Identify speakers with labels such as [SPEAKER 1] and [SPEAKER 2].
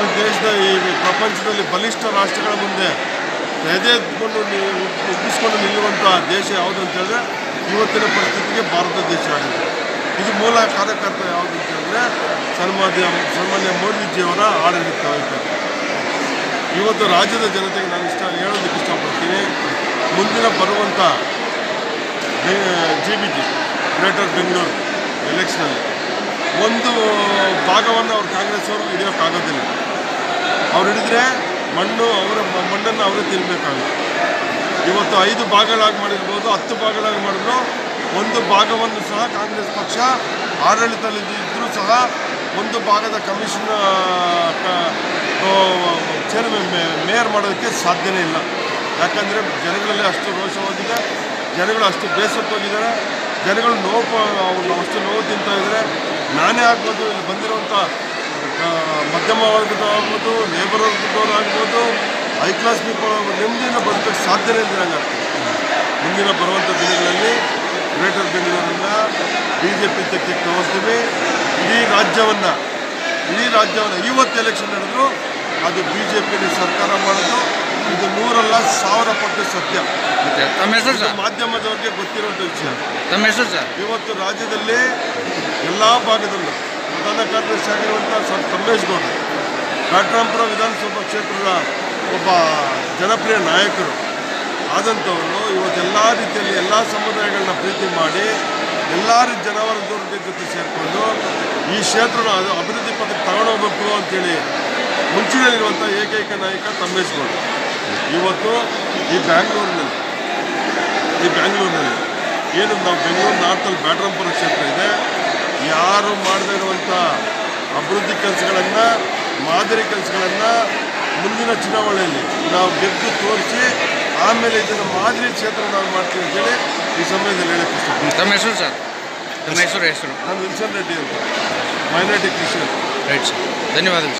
[SPEAKER 1] ಈ ದೇಶದ ಈ ಪ್ರಪಂಚದಲ್ಲಿ ಬಲಿಷ್ಠ ರಾಷ್ಟ್ರಗಳ ಮುಂದೆ ಎದೆ ಎದ್ಕೊಂಡು ನಿಲ್ಲುವಂಥ ದೇಶ ಯಾವುದು ಅಂತ ಹೇಳಿದ್ರೆ ಇವತ್ತಿನ ಪರಿಸ್ಥಿತಿಗೆ ಭಾರತ ದೇಶ ಆಗಿದೆ. ಇದು ಮೂಲ ಕಾರ್ಯಕರ್ತ ಯಾವುದು ಅಂತ ಹೇಳಿದ್ರೆ ಸನ್ಮಾನ್ಯ ಸನ್ಮಾನ್ಯ ಮೋದಿಜಿಯವರ ಆಡಳಿತ ಇವತ್ತು ರಾಜ್ಯದ ಜನತೆಗೆ ನಾನು ಇಷ್ಟ ಹೇಳೋದಕ್ಕೆ ಇಷ್ಟಪಡ್ತೀನಿ. ಮುಂದಿನ ಬರುವಂಥ G B G greater Bengaluru ಎಲೆಕ್ಷನಲ್ಲಿ ಒಂದು ಭಾಗವನ್ನು ಅವ್ರು ಕಾಂಗ್ರೆಸ್ ಅವರು ಹಿಡಿಯೋಕ್ಕಾಗೋದಿಲ್ಲ ಅವ್ರು ಹಿಡಿದ್ರೆ ಮಣ್ಣು ಅವರ ಮ- ಮಣ್ಣನ್ನು ಅವರೇ ತಿನ್ನಬೇಕಾಗುತ್ತೆ ಇವತ್ತು ಐದು ಭಾಗಗಳಾಗಿ ಮಾಡಿರ್ಬೋದು, ಹತ್ತು ಭಾಗಗಳಾಗಿ ಮಾಡಿದ್ರು. ಒಂದು ಭಾಗವನ್ನು ಸಹ ಕಾಂಗ್ರೆಸ್ ಪಕ್ಷ, ಆಡಳಿತದಲ್ಲಿ ಇದ್ದರೂ ಸಹ ಒಂದು ಭಾಗದ ಕಮಿಷನ್ ಚೇರ್ಮನ್ ಮೇಯರ್ ಮಾಡೋದಕ್ಕೆ ಸಾಧ್ಯನೇ ಇಲ್ಲ. ಯಾಕಂದರೆ ಜನಗಳಲ್ಲಿ ಅಷ್ಟು ರೋಷವಾಗಿದೆ, ಜನಗಳು ಅಷ್ಟು ಬೇಸತ್ತೋಗಿದ್ದಾರೆ, ಜನಗಳು ನೋವು ಅವ್ರು ಅಷ್ಟು ನೋವು ತಿಂತಾ ಇದ್ದಾರೆ. ನಾನೇ ಆಗ್ಬೋದು, ಇಲ್ಲಿ ಬಂದಿರುವಂಥ ಮಧ್ಯಮ ವರ್ಗದ ಆಗ್ಬೋದು ಲೇಬರ್ ವರ್ಗದವ್ರು ಆಗ್ಬೋದು ಹೈ ಕ್ಲಾಸ್ ಪೀಪಲ್ ಆಗ್ಬೋದು ನೆಮ್ಮದಿಯಿಂದ ಬದುಕಕ್ಕೆ ಸಾಧ್ಯನೇ ಇದ್ದಂಗೆ ಆಗ್ತದೆ. ಮುಂದಿನ ಬರುವಂಥ ದಿನಗಳಲ್ಲಿ ಗ್ರೇಟರ್ ಬೆಂಗಳೂರನ್ನು ಬಿ ಜೆ ಪಿ ತೆಗೆಕ್ಕೆ ತೋರಿಸ್ತೀವಿ. ಇಡೀ ರಾಜ್ಯವನ್ನು ಇಡೀ ರಾಜ್ಯವನ್ನು ಇವತ್ತು ಎಲೆಕ್ಷನ್ ನಡೆದ್ರು ಅದು ಬಿ ಜೆ ಪಿನ ಸರ್ಕಾರ ಮಾಡೋದು. ಇದು ನೂರಲ್ಲ ಸಾವಿರ ಪಟ್ಟು ಸತ್ಯ.
[SPEAKER 2] ತಮ್ಮ ಹೆಸರು ಸರ್?
[SPEAKER 1] ಮಾಧ್ಯಮದವ್ರಿಗೆ ಗೊತ್ತಿರುವಂಥ ವಿಷಯ.
[SPEAKER 2] ತಮ್ಮ ಹೆಸರು ಸರ್?
[SPEAKER 1] ಇವತ್ತು ರಾಜ್ಯದಲ್ಲಿ ಎಲ್ಲ ಭಾಗದಲ್ಲೂ ಪ್ರಧಾನ ಕಾರ್ಯದರ್ಶಿ ಆಗಿರುವಂಥ ಸರ್ ತಮ್ಮೇಶ್ ಗೌಡರು ಬ್ಯಾಟ್ರಾಂಪುರ ವಿಧಾನಸಭಾ ಕ್ಷೇತ್ರದ ಒಬ್ಬ ಜನಪ್ರಿಯ ನಾಯಕರು, ಆದಂಥವರು ಇವತ್ತೆಲ್ಲ ರೀತಿಯಲ್ಲಿ ಎಲ್ಲ ಸಮುದಾಯಗಳನ್ನ ಪ್ರೀತಿ ಮಾಡಿ, ಎಲ್ಲ ರೀತಿ ಜನವರ್ಗದವ್ರ ಜೊತೆ ಸೇರಿಕೊಂಡು ಈ ಕ್ಷೇತ್ರನ ಅದು ಅಭಿವೃದ್ಧಿ ಪಥಕ್ಕೆ ತಗೊಂಡೋಗ್ಬೇಕು ಅಂತೇಳಿ ಮುಂಚಿನಲ್ಲಿರುವಂಥ ಏಕೈಕ ನಾಯಕ ತಮ್ಮೇಶ್ ಗೌಡರು. ಇವತ್ತು ಈ ಬ್ಯಾಂಗ್ಳೂರಿನಲ್ಲಿ ಈ ಬ್ಯಾಂಗ್ಳೂರಿನಲ್ಲಿ ಏನು ನಾವು ಬೆಂಗಳೂರು ನಾರ್ತಲ್ಲಿ ಬ್ಯಾಟ್ರಾಂಪುರ ಕ್ಷೇತ್ರ ಇದೆ. ಯಾರು ಮಾಡದೇ ಇರುವಂಥ ಅಭಿವೃದ್ಧಿ ಕೆಲಸಗಳನ್ನು ಮಾದರಿ ಕೆಲಸಗಳನ್ನು ಮುಂದಿನ ಚುನಾವಣೆಯಲ್ಲಿ ನಾವು ಗೆದ್ದು ತೋರಿಸಿ ಆಮೇಲೆ ಇದನ್ನು ಮಾದರಿ ಕ್ಷೇತ್ರ ನಾವು ಮಾಡ್ತೀವಿ ಅಂತೇಳಿ ಈ ಸಮಯದಲ್ಲಿ ಹೇಳಕ್ಕೆ ಇಷ್ಟಪಡ್ತೀನಿ.
[SPEAKER 2] ತಮ್ಮ ಹೆಸರು ಸರ್? ತಮ್ಮ ಹೆಸರು ಹೆಸರು?
[SPEAKER 1] ನಾನು ವಿಲ್ಸನ್ ರೆಡ್ಡಿ ಅಂತ. ಮೈನಾರಿಟಿ ಕ್ರಿಶ್ಚಿಯನ್
[SPEAKER 2] ರೈಟ್ ಸರ್ ಧನ್ಯವಾದಗಳು